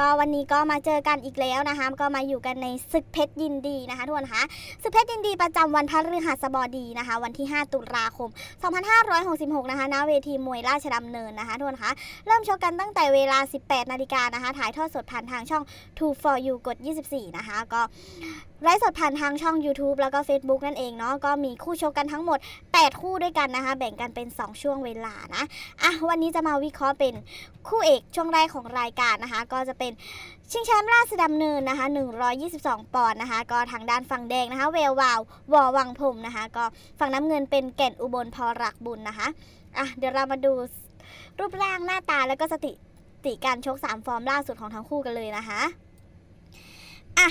ก็วันนี้ก็มาเจอกันอีกแล้วนะคะ ก็มาอยู่กันในศึกเพชรยินดีนะคะทุกคนคะศึกเพชรยินดีประจำวันพฤหัสบดีนะคะ วันที่ 5 ตุลาคม 2566 นะคะณเวทีมวยราชดำเนินนะคะทุกคนคะเริ่มชกกันตั้งแต่เวลา 18 นาฬิกานะคะ ถ่ายทอดสดผ่านทางช่อง Two for You กด 24 นะคะ ก็ไลฟ์สดผ่านทางช่อง YouTube แล้วก็ Facebook นั่นเองเนาะก็มีคู่ชกกันทั้งหมด 8 คู่ด้วยกันนะคะ แบ่งกันเป็น 2 ช่วงเวลานะอะวันนี้จะมาวิเคราะห์เป็นคู่เอกช่วงแรกของรายการนะคะ ก็จะเป็นชิงแชมป์ราชดำเนินนะคะ 122 ปอนด์นะคะ ก็ทางด้านฝั่งแดงนะคะ เวลวาววอวังพรมนะคะ ก็ฝั่งน้ำเงินเป็นแก่นอุบลพอรักบุญนะคะ อะ เดี๋ยวเรามาดูรูปร่างหน้าตาแล้วก็สถิติการชก 3 ฟอร์มล่าสุดของทั้งคู่กันเลยนะคะ อะ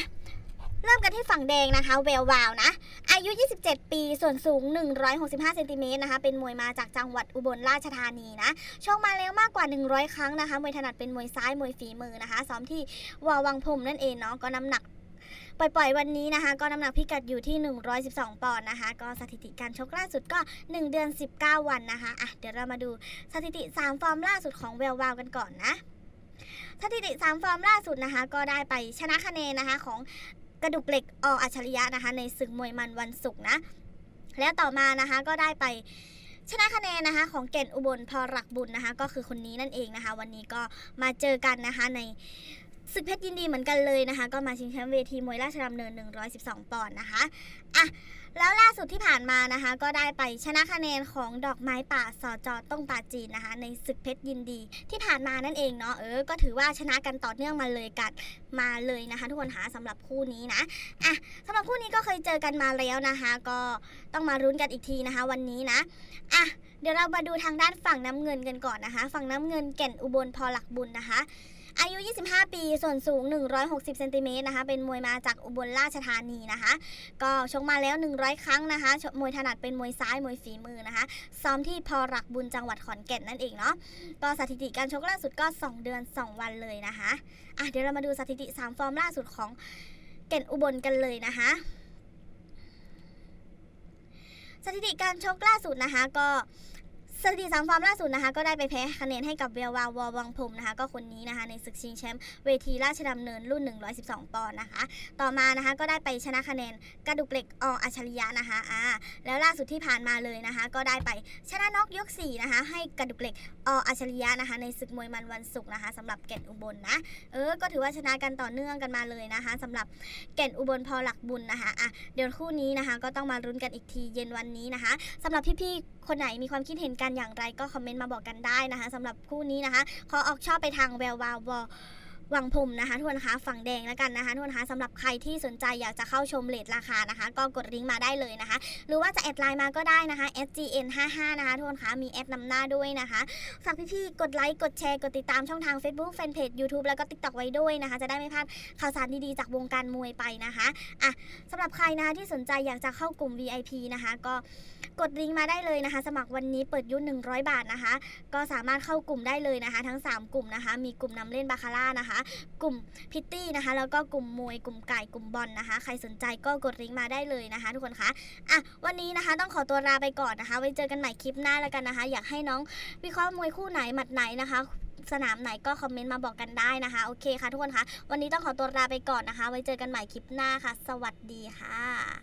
เริ่มกันที่ฝั่งแดงนะคะ เวลวาวนะ อายุ 27 ปี ส่วนสูง 165 เซนติเมตรนะคะ เป็นมวยมาจากจังหวัดอุบลราชธานีนะ ชกมาแล้วมากกว่า 100 ครั้งนะคะ มวยถนัดเป็นมวยซ้าย มวยฝีมือนะคะ ซ้อมที่วาวังพรมนั่นเองเนาะ ก็น้ำหนักปล่อยๆวันนี้นะคะ ก็น้ำหนักพิกัดอยู่ที่ 112 ปอนด์นะคะ ก็สถิติการชกล่าสุดก็ 1 เดือน 19 วันนะคะ อะ เดี๋ยวเรามาดูสถิติ 3 ฟอร์มล่าสุดของเวลวาวกันก่อนนะ สถิติ 3 ฟอร์มล่าสุดนะคะ ก็ได้ไปชนะคะแนนนะคะของ กระดูกเหล็กออัจฉริยะนะคะ ในศึกมวยมันวันศุกร์นะ แล้วต่อมานะคะก็ได้ไปชนะคะแนนนะคะของเก่นอุบลพอรักบุญนะคะ ก็คือคนนี้นั่นเองนะคะ วันนี้ก็มาเจอกันนะคะใน ศึกเพชรยินดีเหมือนกันเลยนะคะ ก็มาชิงแชมป์เวทีมวยราชดำเนิน 112 ปอนด์นะคะอะแล้วล่าสุดที่ผ่านมานะคะ ก็ได้ไปชนะคะแนนของดอกไม้ป่าสอจอต้องป่าจีนนะคะ ในศึกเพชรยินดีที่ผ่านมานั่นเองเนาะเออก็ถือว่าชนะกันต่อเนื่องมาเลยกันมาเลยนะคะ ทุกคนหาสำหรับคู่นี้นะอะสำหรับคู่นี้ก็เคยเจอกันมาแล้วนะคะ ก็ต้องมารุ้นกันอีกทีนะคะ วันนี้นะอะเดี๋ยวเรามาดูทางด้านฝั่งน้ำเงินกันก่อนนะคะ ฝั่งน้ำเงินแก่นอุบลพอหลักบุญนะคะ อายุ 25 ปี ส่วนสูง 160 เซนติเมตรนะคะ เป็นมวยมาจากอุบลราชธานีนะคะ ก็ชกมาแล้ว 100 ครั้งนะคะ มวยถนัดเป็นมวยซ้าย มวยฝีมือนะคะ ซ้อมที่พอหลักบุญจังหวัดขอนแก่นนั่นเองเนาะ ก็สถิติการชกล่าสุดก็ 2 เดือน 2 วันเลยนะคะ อะเดี๋ยวเรามาดูสถิติ 3 ฟอร์มล่าสุดของเก่นอุบลกันเลยนะคะสถิติการชกล่าสุดนะคะก็ สถิติสามฟอร์มล่าสุดนะคะก็ได้ไปแพ้คะแนนให้กับเวลวาววอวังพรมนะคะก็คนนี้นะคะในศึกชิงแชมป์เวทีราชดำเนินรุ่น 112 ปอนด์นะคะ ต่อมานะคะก็ได้ไปชนะคะแนนกระดูกเหล็กออัจฉริยะนะคะอ่าแล้วล่าสุดที่ผ่านมาเลยนะคะ ก็ได้ไปชนะน็อกยก4นะคะให้กระดูกเหล็กออัจฉริยะนะคะ ในศึกมวยมันวันศุกร์นะคะสำหรับแก่นอุบลนะเออก็ถือว่าชนะกันต่อเนื่องกันมาเลยนะคะสำหรับแก่นอุบลพอหลักบุญนะคะอะเดี๋ยวคู่นี้นะคะ ก็ต้องมารุ้นกันอีกทีเย็นวันนี้นะคะสำหรับพี่ๆ คนไหนมีความคิดเห็นกันอย่างไรก็คอมเมนต์มาบอกกันได้นะคะสำหรับคู่นี้นะคะ ขอออกชอบไปทางแวววาววอ วังพรมนะคะทุกคนนะคะฝั่งแดงแล้วกันนะคะทุกคนนะคะสำหรับใครที่สนใจอยากจะเข้าชมเลทราคานะคะ ก็กดลิงก์มาได้เลยนะคะ หรือว่าจะแอดไลน์มาก็ได้นะคะ sgn55 นะคะทุกคนคะมีแอดนำหน้าด้วยนะคะฝากพี่ๆกดไลค์กดแชร์กดติดตามช่องทาง Facebook Fanpage YouTube แล้วก็ TikTok ไว้ด้วยนะคะ จะได้ไม่พลาดข่าวสารดีๆจากวงการมวยไปนะคะอะสำหรับใครนะคะที่สนใจอยากจะเข้ากลุ่ม VIP นะคะ ก็กดลิงก์มาได้เลยนะคะ สมัครวันนี้เปิดยุ่น100 บาทนะคะ ก็สามารถเข้ากลุ่มได้เลยนะคะ ทั้ง 3 กลุ่มนะคะ มีกลุ่มนำเล่นบาคาร่านะคะกลุ่มพิตตี้นะคะแล้วก็กลุ่มมวยกลุ่มไก่กลุ่มบอลนะคะ ใครสนใจก็กดลิงก์มาได้เลยนะคะ ทุกคนคะอะวันนี้นะคะต้องขอตัวลาไปก่อนนะคะ ไว้เจอกันใหม่คลิปหน้าแล้วกันนะคะ อยากให้น้องวิเคราะห์มวยคู่ไหนหมัดไหนนะคะสนามไหนก็คอมเมนต์มาบอกกันได้นะคะ โอเคค่ะทุกคนคะ วันนี้ต้องขอตัวลาไปก่อนนะคะ ไว้เจอกันใหม่คลิปหน้าค่ะ สวัสดีค่ะ